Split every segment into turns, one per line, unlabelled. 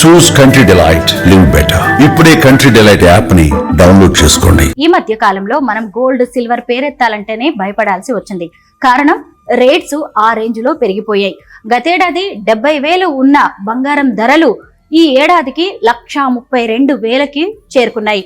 Choose Country Delight live better ఇప్పుడే Country Delight యాప్ని download చేసుకోండి.
ఈ మధ్య కాలంలో మనం గోల్డ్ సిల్వర్ పేరెత్తాలంటేనే భయపడాల్సి వచ్చింది. కారణం రేట్స్ ఆ రేంజ్లో పెరిగిపోయాయి. గతేడాది డెబ్బై వేలు ఉన్న బంగారం ధరలు ఈ ఏడాదికి లక్షా ముప్పై రెండు వేలకి చేరుకున్నాయి.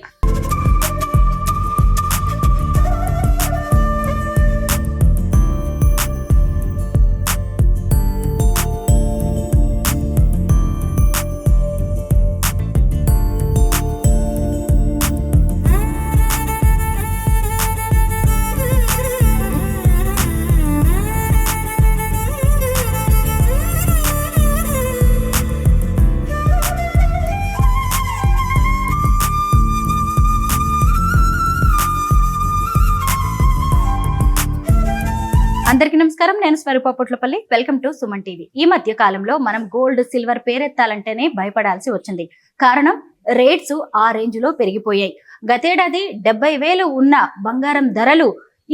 నమస్కారం నేను Swarupa welcome to Suman TV ఈ మధ్య కాలంలో మనం గోల్డ్ సిల్వర్ పేరెత్తాలంటేనే భయపడాల్సి వచ్చింది. కారణం రేట్స్ ఆ రేంజ్లో పెరిగిపోయాయి. గతేడాది డెబ్బై వేలు ఉన్న బంగారం ధరలు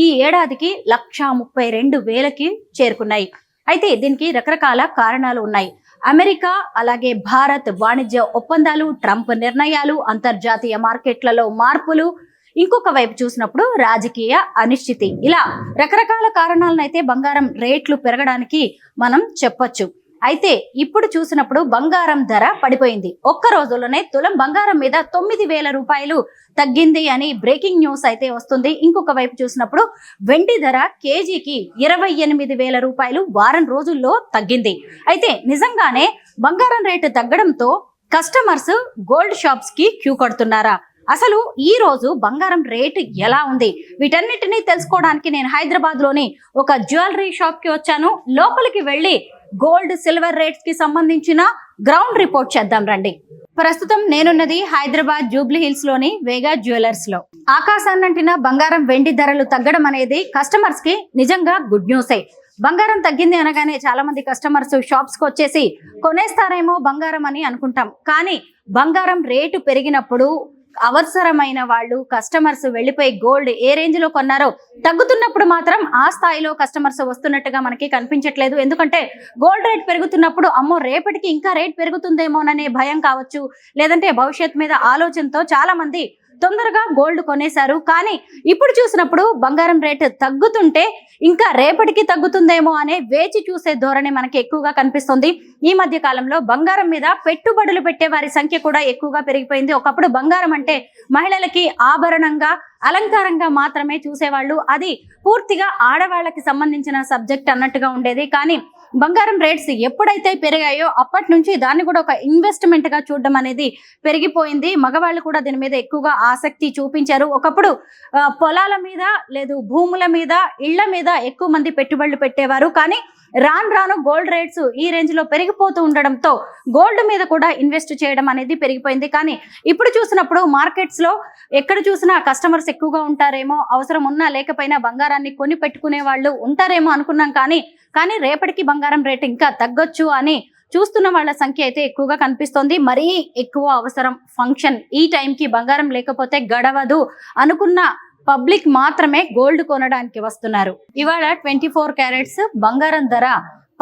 ఈ ఏడాదికి లక్షా ముప్పై రెండు వేలకి చేరుకున్నాయి. అయితే దీనికి రకరకాల కారణాలు ఉన్నాయి. అమెరికా అలాగే భారత్ వాణిజ్య ఒప్పందాలు ట్రంప్ నిర్ణయాలు అంతర్జాతీయ మార్కెట్లలో మార్పులు ఇంకొక వైపు చూసినప్పుడు రాజకీయ అనిశ్చితి. ఇలా రకరకాల కారణాలను అయితే బంగారం రేట్లు పెరగడానికి మనం చెప్పొచ్చు. అయితే ఇప్పుడు చూసినప్పుడు బంగారం ధర పడిపోయింది. ఒక్క రోజులోనే తులం బంగారం మీద తొమ్మిది వేల రూపాయలు తగ్గింది అని బ్రేకింగ్ న్యూస్ అయితే వస్తుంది. ఇంకొక వైపు చూసినప్పుడు వెండి ధర కేజీకి ఇరవై ఎనిమిది వేల రూపాయలు వారం రోజుల్లో తగ్గింది. అయితే నిజంగానే బంగారం రేటు తగ్గడంతో కస్టమర్స్ గోల్డ్ షాప్స్కి క్యూ కడుతున్నారా? అసలు ఈ రోజు బంగారం రేటు ఎలా ఉంది? వీటన్నిటిని తెలుసుకోవడానికి నేను హైదరాబాద్లోని ఒక జ్యువెలరీ షాప్కి వచ్చాను. లోపలికి వెళ్ళి గోల్డ్ సిల్వర్ రేట్స్కి సంబంధించిన గ్రౌండ్ రిపోర్ట్ చేద్దాం రండి. ప్రస్తుతం నేనున్నది హైదరాబాద్ జూబ్లీ హిల్స్లోని వేగా జ్యువెలర్స్లో ఆకాశాన్నంటిన బంగారం వెండి ధరలు తగ్గడం అనేది కస్టమర్స్కి నిజంగా గుడ్ న్యూసే. బంగారం తగ్గింది అనగానే చాలా మంది కస్టమర్స్ షాప్స్కి వచ్చేసి కొనేస్తారేమో బంగారం అని అనుకుంటాం. కానీ బంగారం రేటు పెరిగినప్పుడు అవసరమైన వాళ్ళు కస్టమర్స్ వెళ్ళిపోయి గోల్డ్ ఏ రేంజ్లో కొన్నారో తగ్గుతున్నప్పుడు మాత్రం ఆ స్థాయిలో కస్టమర్స్ వస్తున్నట్టుగా మనకి కనిపించట్లేదు. ఎందుకంటే గోల్డ్ రేట్ పెరుగుతున్నప్పుడు అమ్మో రేపటికి ఇంకా రేట్ పెరుగుతుందేమోననే భయం కావచ్చు. లేదంటే భవిష్యత్ మీద ఆలోచనతో చాలా మంది తొందరగా గోల్డ్ కొనేశారు. కానీ ఇప్పుడు చూసినప్పుడు బంగారం రేటు తగ్గుతుంటే ఇంకా రేపటికి తగ్గుతుందేమో అనే వేచి చూసే ధోరణి మనకి ఎక్కువగా కనిపిస్తుంది. ఈ మధ్య కాలంలో బంగారం మీద పెట్టుబడులు పెట్టే వారి సంఖ్య కూడా ఎక్కువగా పెరిగిపోయింది. ఒకప్పుడు బంగారం అంటే మహిళలకి ఆభరణంగా అలంకారంగా మాత్రమే చూసేవాళ్ళు. అది పూర్తిగా ఆడవాళ్ళకి సంబంధించిన సబ్జెక్ట్ అన్నట్టుగా ఉండేది. కానీ బంగారం రేట్స్ ఎప్పుడైతే పెరిగాయో అప్పటి నుంచి దాన్ని కూడా ఒక ఇన్వెస్ట్మెంట్గా చూడడం అనేది పెరిగిపోయింది. మగవాళ్ళు కూడా దీని మీద ఎక్కువగా ఆసక్తి చూపించారు. ఒకప్పుడు ఆ, పొలాల మీద లేదు భూముల మీద ఇళ్ళ మీద ఎక్కువ మంది పెట్టుబడులు పెట్టేవారు. కానీ రాను రాను గోల్డ్ రేట్స్ ఈ రేంజ్లో పెరిగిపోతూ ఉండడంతో గోల్డ్ మీద కూడా ఇన్వెస్ట్ చేయడం అనేది పెరిగిపోయింది. కానీ ఇప్పుడు చూసినప్పుడు మార్కెట్స్లో ఎక్కడ చూసినా కస్టమర్స్ ఎక్కువగా ఉంటారేమో అవసరం ఉన్నా లేకపోయినా బంగారాన్ని కొని పెట్టుకునే వాళ్ళు ఉంటారేమో అనుకున్నాం కానీ కానీ రేపటికి బంగారం రేట్ ఇంకా తగ్గొచ్చు అని చూస్తున్న వాళ్ళ సంఖ్య అయితే ఎక్కువగా కనిపిస్తోంది. మరీ ఎక్కువ అవసరం ఫంక్షన్ ఈ టైంకి బంగారం లేకపోతే గడవదు అనుకున్న పబ్లిక్ మాత్రమే గోల్డ్ కొనడానికి వస్తున్నారు. ఇవాళ ట్వంటీ ఫోర్ క్యారెట్స్ బంగారం ధర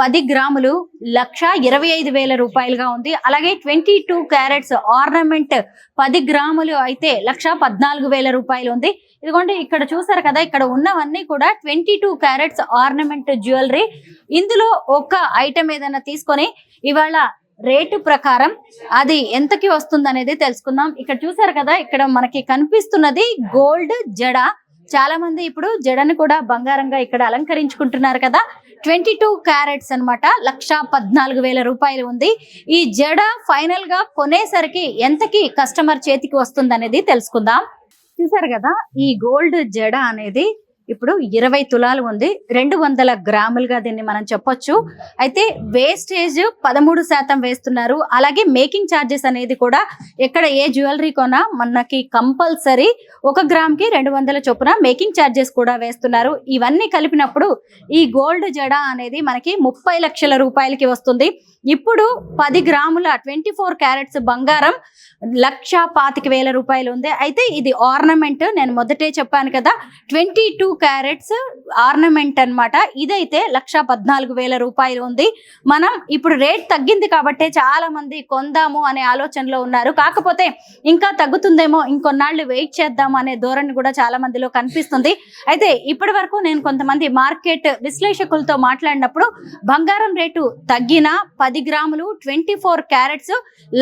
పది గ్రాములు లక్ష ఇరవై ఐదు వేల రూపాయలుగా ఉంది. అలాగే ట్వంటీ టూ క్యారెట్స్ ఆర్నమెంట్ పది గ్రాములు అయితే లక్ష పద్నాలుగు వేల రూపాయలు ఉంది. ఇదిగోండి ఇక్కడ చూసారు కదా ఇక్కడ ఉన్నవన్నీ కూడా twenty two carats ornament jewellery. ఇందులో ఒక ఐటమ్ ఏదైనా తీసుకొని ఇవాళ రేటు ప్రకారం అది ఎంతకి వస్తుంది అనేది తెలుసుకుందాం. ఇక్కడ చూసారు కదా ఇక్కడ మనకి కనిపిస్తున్నది గోల్డ్ జడ. చాలా మంది ఇప్పుడు జడను కూడా బంగారంగా ఇక్కడ అలంకరించుకుంటున్నారు కదా. ట్వంటీ టూ క్యారెట్స్ అనమాట లక్ష పద్నాలుగు వేల రూపాయలు ఉంది. ఈ జడ ఫైనల్గా కొనేసరికి ఎంతకి కస్టమర్ చేతికి వస్తుంది అనేది తెలుసుకుందాం. చూసారు కదా ఈ గోల్డ్ జడ అనేది ఇప్పుడు ఇరవై తులాలు ఉంది. రెండు వందల గ్రాములుగా దీన్ని మనం చెప్పొచ్చు. అయితే వేస్టేజ్ పదమూడు శాతం వేస్తున్నారు. అలాగే మేకింగ్ ఛార్జెస్ అనేది కూడా ఎక్కడ ఏ జ్యువెలరీ కొనా మనకి కంపల్సరీ ఒక గ్రామ్కి రెండు వందల చొప్పున మేకింగ్ ఛార్జెస్ కూడా వేస్తున్నారు. ఇవన్నీ కలిపినప్పుడు ఈ గోల్డ్ జడ అనేది మనకి ముప్పై లక్షల రూపాయలకి వస్తుంది. ఇప్పుడు పది గ్రాముల ట్వంటీ ఫోర్ క్యారెట్స్ బంగారం లక్ష పాతిక వేల రూపాయలు ఉంది. అయితే ఇది ఆర్నమెంట్ నేను మొదటే చెప్పాను కదా. ట్వంటీ టూ క్యారెట్స్ ఆర్నమెంట్ అన్నమాట. ఇదైతే లక్ష పద్నాలుగు వేల రూపాయలు ఉంది. మనం ఇప్పుడు రేట్ తగ్గింది కాబట్టి చాలా మంది కొందాము అనే ఆలోచనలో ఉన్నారు. కాకపోతే ఇంకా తగ్గుతుందేమో ఇంకొన్నాళ్ళు వెయిట్ చేద్దాం అనే ధోరణి కూడా చాలా మందిలో కనిపిస్తుంది. అయితే ఇప్పటి వరకు నేను కొంతమంది మార్కెట్ విశ్లేషకులతో మాట్లాడినప్పుడు బంగారం రేటు తగ్గిన పది గ్రాములు ట్వంటీ ఫోర్ క్యారెట్స్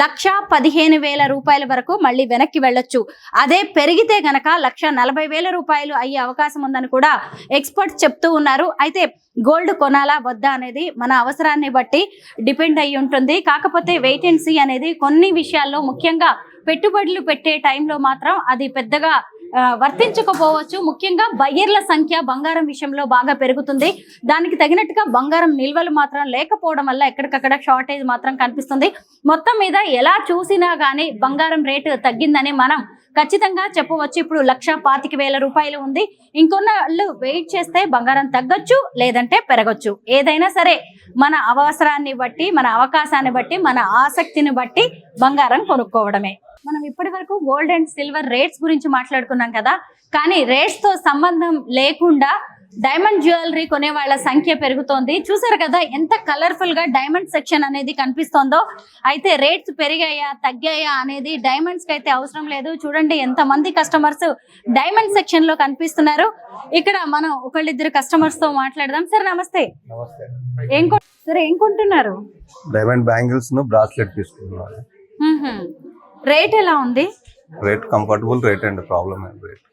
లక్ష పదిహేను వేల రూపాయల వరకు మళ్ళీ వెనక్కి వెళ్ళొచ్చు. అదే పెరిగితే గనక లక్ష నలభై వేల రూపాయలు అయ్యే అవకాశం ఉందని కూడా ఎక్స్పర్ట్స్ చెప్తూ ఉన్నారు. అయితే గోల్డ్ కొనాలా వద్దా అనేది మన అవసరాన్ని బట్టి డిపెండ్ అయి ఉంటుంది. కాకపోతే వెయిట్ అండ్ సీ అనేది కొన్ని విషయాల్లో ముఖ్యంగా పెట్టుబడులు పెట్టే టైంలో మాత్రం అది పెద్దగా వర్తించకపోవచ్చు. ముఖ్యంగా బయ్యర్ల సంఖ్య బంగారం విషయంలో బాగా పెరుగుతుంది. దానికి తగినట్టుగా బంగారం నిల్వలు మాత్రం లేకపోవడం వల్ల ఎక్కడికక్కడ షార్టేజ్ మాత్రం కనిపిస్తుంది. మొత్తం మీద ఎలా చూసినా కానీ బంగారం రేటు తగ్గిందని మనం ఖచ్చితంగా చెప్పవచ్చు. ఇప్పుడు లక్ష పాతిక వేల రూపాయలు ఉంది. ఇంకొన్నాళ్ళు వెయిట్ చేస్తే బంగారం తగ్గొచ్చు లేదంటే పెరగచ్చు. ఏదైనా సరే మన అవసరాన్ని బట్టి మన అవకాశాన్ని బట్టి మన ఆసక్తిని బట్టి బంగారం కొనుక్కోవడమే. మనం ఇప్పటి వరకు గోల్డ్ అండ్ సిల్వర్ రేట్స్ గురించి మాట్లాడుకున్నాం కదా. కానీ రేట్స్తో సంబంధం లేకుండా డైమండ్ జ్యువెలరీ కొనే వాళ్ళ సంఖ్య పెరుగుతోంది. చూసారు కదా ఎంత కలర్ఫుల్గా డైమండ్ సెక్షన్ అనేది కనిపిస్తోందో. అయితే రేట్స్ పెరిగాయా తగ్గాయా అనేది డైమండ్స్కి అయితే అవసరం లేదు. చూడండి ఎంత మంది కస్టమర్స్ డైమండ్ సెక్షన్లో కనిపిస్తున్నారు. ఇక్కడ మనం ఒకళ్ళిద్దరు కస్టమర్స్తో మాట్లాడదాం. సార్ నమస్తే. ఏం సార్ ఏం కొంటున్నారు?
డైమండ్ బ్యాంగిల్స్ను బ్రాస్లెట్ తీసుకున్నాను.
రేట్ ఎలా ఉంది?
Rate comfortable rate and problem and rate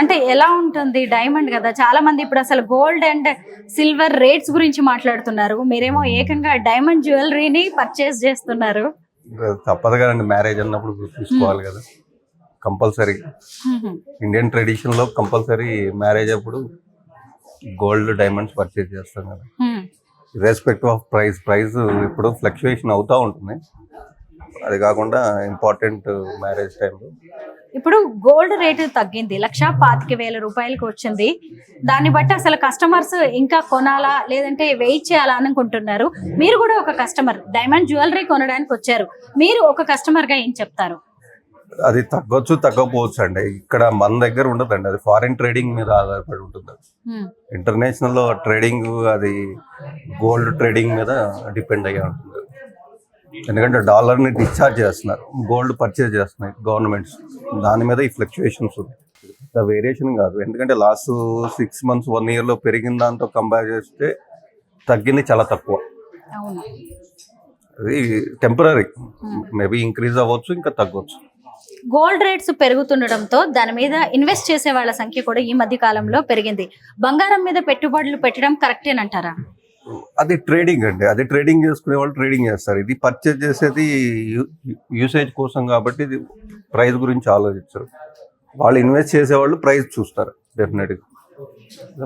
అంటే ఎలా ఉంటుంది? డైమండ్ కదా. చాలా మంది ఇప్పుడు అసలు గోల్డ్ అండ్ సిల్వర్ రేట్స్ గురించి మాట్లాడుతున్నారు. మీరేమో ఏకంగా డైమండ్ జ్యువెలరీని పర్చేస్ చేస్తున్నారు.
తప్పదు కదండి మ్యారేజ్ అన్నప్పుడు తీసుకోవాలి కదా. కంపల్సరీ ఇండియన్ ట్రెడిషన్లో కంపల్సరీ మ్యారేజ్ అప్పుడు గోల్డ్ డైమండ్స్ పర్చేజ్ చేస్తాం కదా. రెస్పెక్ట్ ఆఫ్ ప్రైస్ ప్రైస్ ఇప్పుడు ఫ్లక్చుయేషన్ అవుతూ ఉంటుంది అది కాకుండా ఇంపార్టెంట్ మ్యారేజ్ టైంలో.
ఇప్పుడు గోల్డ్ రేటు తగ్గింది లక్ష పాతిక వేల రూపాయలకి వచ్చింది. దాన్ని బట్టి అసలు కస్టమర్స్ ఇంకా కొనాలా లేదంటే వెయిట్ చేయాలా అనుకుంటున్నారు. మీరు కూడా ఒక కస్టమర్ డైమండ్ జ్యువెలరీ కొనడానికి వచ్చారు. మీరు ఒక కస్టమర్గా ఏం చెప్తారు?
అది తగ్గొచ్చు తగ్గకపోవచ్చు అండి. ఇక్కడ మన దగ్గర ఉండదండి. అది ఫారిన్ ట్రేడింగ్ మీద ఆధారపడి ఉంటుంది. ఇంటర్నేషనల్ ట్రేడింగ్ అది గోల్డ్ ట్రేడింగ్ మీద డిపెండ్ అయ్యి ఉంటుంది. ఎందుకంటే డాలర్ని డిశ్చార్జ్ చేస్తున్నారు. గోల్డ్ పర్చేజ్ చేస్తున్నాయి గవర్నమెంట్స్. దాని మీద ఈ ఫ్లక్చుయేషన్స్ ఉన్నాయి. ద వేరియేషన్ కాదు. ఎందుకంటే లాస్ట్ సిక్స్ మంత్స్ వన్ ఇయర్లో పెరిగిన దాంతో కంపేర్ చేస్తే తగ్గింది చాలా తక్కువ. అది టెంపరీ మేబీ ఇంక్రీజ్ అవ్వచ్చు ఇంకా తగ్గొచ్చు.
గోల్డ్ రేట్స్ పెరుగుతుండటంతో దాని మీద ఇన్వెస్ట్ చేసే వాళ్ళ సంఖ్య కూడా ఈ మధ్య కాలంలో పెరిగింది. బంగారం మీద పెట్టుబడులు పెట్టడం కరెక్టేనంటారా?
అది ట్రేడింగ్ అండి. అది ట్రేడింగ్ చేసుకునే వాళ్ళు ట్రేడింగ్ చేస్తారు. ఇది పర్చేజ్ చేసేది యూసేజ్ కోసం కాబట్టి ఇది ప్రైస్ గురించి ఆలోచించరు. వాళ్ళు ఇన్వెస్ట్ చేసేవాళ్ళు ప్రైస్ చూస్తారు డెఫినెట్గా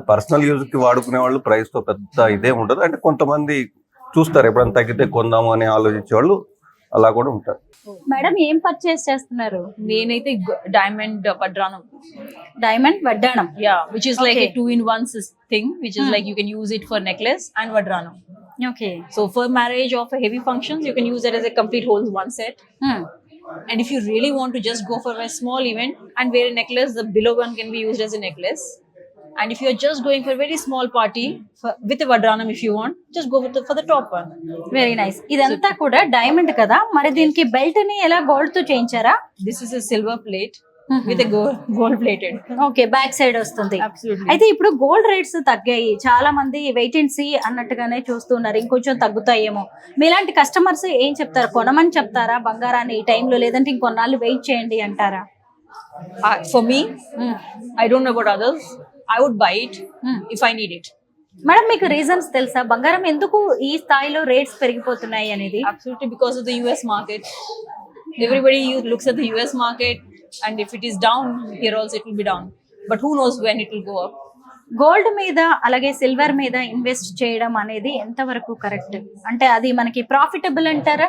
పర్సనల్ యూజ్కి వాడుకునే వాళ్ళు ప్రైస్తో పెద్ద ఇదే ఉండదు. అంటే కొంతమంది చూస్తారు ఎప్పుడైనా తగ్గితే కొందాము అని ఆలోచించే వాళ్ళు అలా కూడా ఉంటారు
మేడం ఏం పర్చేస్ చేస్తున్నారు
నేనైతే diamond వడ్రానం
diamond
like
Okay.
a two in one sys- thing which is
Hmm.
like you can use it for necklace and vadranam
okay
so for marriage or for heavy functions you can use it as a complete whole one set and if you really want to just go for a small event and wear a necklace the below one can be used as a necklace and if you're just going for a very small party for, with a vadranam if you want just go with the, for the top one
very nice ఇదంతా కూడా diamond కదా మరి దీనికి బెల్ట్ని ఎలా గోల్డ్తో చేయించారా
this is a silver plate with a gold gold plated
okay back side వస్తుంది
absolutely
అయితే ఇప్పుడు గోల్డ్ రేట్స్ తగ్గాయి చాలా మంది వెయిట్ అండ్ సీ అన్నట్టుగానే చూస్తున్నారు ఇంకొంచెం తగ్గుతాయేమో మీలాంటి కస్టమర్స్ ఏం చెప్తారు కొనమని చెప్తారా బంగారాన్ని ఈ టైంలో లేదంటే ఇంకొన్నాళ్ళు వెయిట్ చేయండి అంటారా
uh, for me I don't know about others. I would buy
it
if I need it
madam మీకు రీజన్స్ తెలుసా? బంగారం ఎందుకు ఈ స్థాయిలో రేట్స్ పెరిగిపోతున్నాయి అనేది?
Absolutely because of the US market everybody looks at the US market and if it is down here also it will be down but who knows when it will go up
gold మీద అలాగే silver మీద invest చేయడం అనేది ఎంతవరకు correct అంటే అది మనకి profitable అంటారా?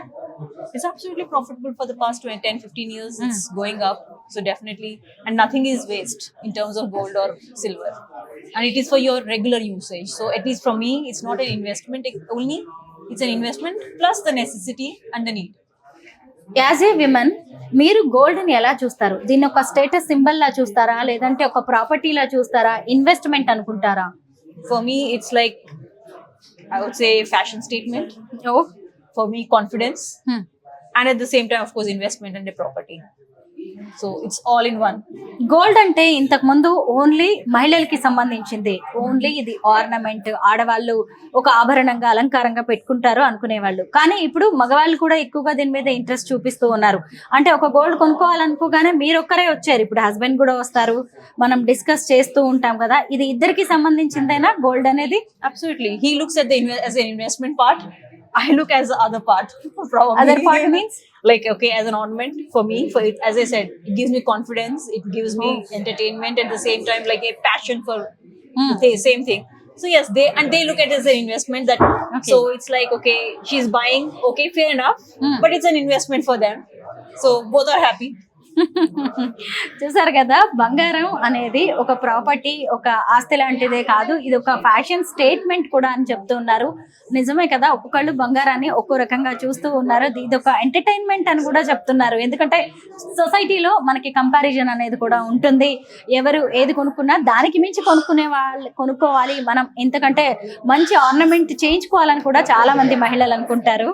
It's absolutely profitable for the past 20, 10, 15 years. It's going up. So, definitely, and nothing is waste in terms of gold or silver. And it is for your regular usage. So, at least for me, it's not an investment only, it's an investment plus the necessity and the need.
As a women మీరు గోల్డ్ని ఎలా చూస్తారు దీన్ని ఒక status symbol లా చూస్తారా లేదంటే ఒక property లా చూస్తారా ఇన్వెస్ట్మెంట్ అనుకుంటారా
For me, it's like I would say fashion statement.
Oh
For me, confidence,
Hmm.
and at the same time, of course, investment and a property. So it's all in one.
Gold అంటే ఇంతకు ముందు only మహిళలకి సంబంధించింది. Only ఇది ornament ఆడవాళ్ళు ఒక ఆభరణంగా అలంకారంగా పెట్టుకుంటారు అనుకునేవాళ్ళు. కానీ ఇప్పుడు మగవాళ్ళు కూడా ఎక్కువగా దీని మీద ఇంట్రెస్ట్ చూపిస్తూ ఉన్నారు. అంటే ఒక గోల్డ్ కొనుక్కోవాలనుకోగానే మీరు ఒక్కరే వచ్చారు. ఇప్పుడు హస్బెండ్ కూడా వస్తారు. మనం డిస్కస్ చేస్తూ ఉంటాం కదా. ఇది ఇద్దరికి సంబంధించిందేనా? గోల్డ్ అనేది?
The inve- as an investment part. I look as the other part. Probably.
Other part means?
like okay, as an ornament for me. For it, as I said, it gives me confidence. It gives me entertainment at the same time, like a passion for
Hmm.
the same thing. So yes, they and they look at it as an investment. That
Okay.
so it's like okay, she's buying. Okay, fair enough.
Hmm.
But it's an investment for them. So both are happy.
చూసారు కదా బంగారం అనేది ఒక property ఒక ఆస్తి లాంటిదే కాదు. ఇది ఒక ఫ్యాషన్ స్టేట్మెంట్ కూడా అని చెప్తూ ఉన్నారు నిజమే కదా ఒక్కొక్కళ్ళు బంగారాన్ని ఒక్కో రకంగా చూస్తూ ఉన్నారు. ఇది ఒక ఎంటర్టైన్మెంట్ అని కూడా చెప్తున్నారు. ఎందుకంటే సొసైటీలో మనకి కంపారిజన్ అనేది కూడా ఉంటుంది. ఎవరు ఏది కొనుక్కున్నా దానికి మించి కొనుక్కునే వాళ్ళు కొనుక్కోవాలి. మనం ఎందుకంటే మంచి ఆర్నమెంట్ చేయించుకోవాలని కూడా చాలా మంది మహిళలు అనుకుంటారు.